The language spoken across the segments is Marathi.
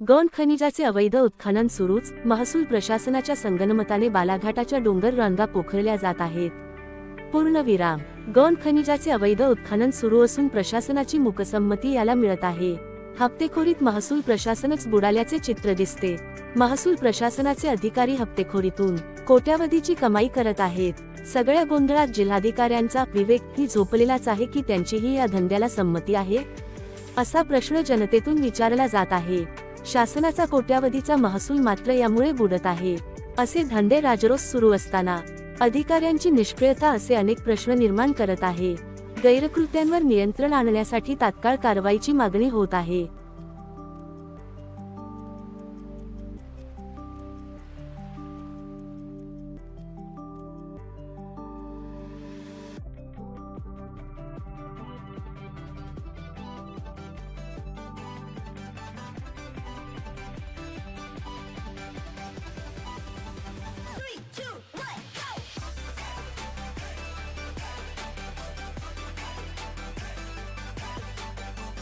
गौण खनिजाचे अवैध उत्खनन सुरूच महसूल प्रशासनाच्या संगनमताने बालाघाटाच्या डोंगर रांगा पोखरल्या जात आहेत. पूर्णविराम. गौण खनिजाचे अवैध उत्खनन सुरू असून प्रशासनाची मुकसंमती याला मिळत आहे. हप्तेखोरीत महसूल प्रशासनच बुडाल्याचे चित्र दिसते. महसूल प्रशासनाचे अधिकारी हप्तेखोरीतून कोट्यावधीची कमाई करत आहेत. सगळ्या गोंधळात जिल्हाधिकाऱ्यांचा विवेक ही झोपलेलाच आहे की त्यांचीही या धंद्याला संमती आहे? असा प्रश्न जनतेतून विचारला जात आहे. शासनाचा कोट्यावधीचा महसूल मात्र यामुळे बुडत आहे असे धंदे राजरोस सुरू असताना अधिकाऱ्यांची निष्क्रियता असे अनेक प्रश्न निर्माण करत आहे. गैरकृत्यांवर नियंत्रण आणण्यासाठी तात्काळ कारवाईची मागणी होत आहे.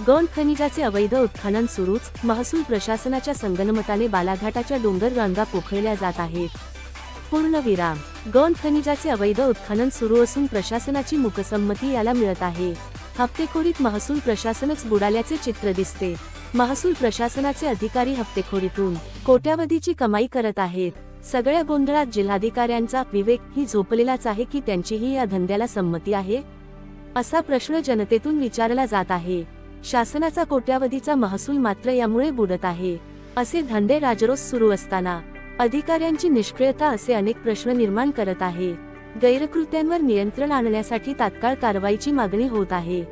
गौण खनिजाचे अवैध उत्खनन सुरूच महसूल प्रशासनाच्या संगनमताने बालाघाटाच्या डोंगर रांगा पोखळल्या जात आहेत. पूर्णविराम गौण खनिजाचे अवैध उत्खनन सुरू असून प्रशासनाची मुकसंमती याला मिळत आहे. हप्तेखोरीत महसूल प्रशासनच बुडाल्याचे चित्र दिसते. महसूल प्रशासनाचे अधिकारी हप्तेखोरीतून कोट्यावधीची कमाई करत आहेत. सगळ्या गोंधळात जिल्हाधिकाऱ्यांचा विवेक ही झोपलेलाच आहे की त्यांचीही या धंद्याला संमती आहे? असा प्रश्न जनतेतून विचारला जात आहे. शासनाचा कोट्यावधीचा महसूल मात्र यामुळे बुडत आहे असे धंदे राजरोस सुरू असताना. अधिकाऱ्यांची निष्क्रियता असे अनेक प्रश्न निर्माण करत आहे. गैरकृत्यांवर नियंत्रण आणण्यासाठी तात्काळ कारवाईची मागणी होत आहे.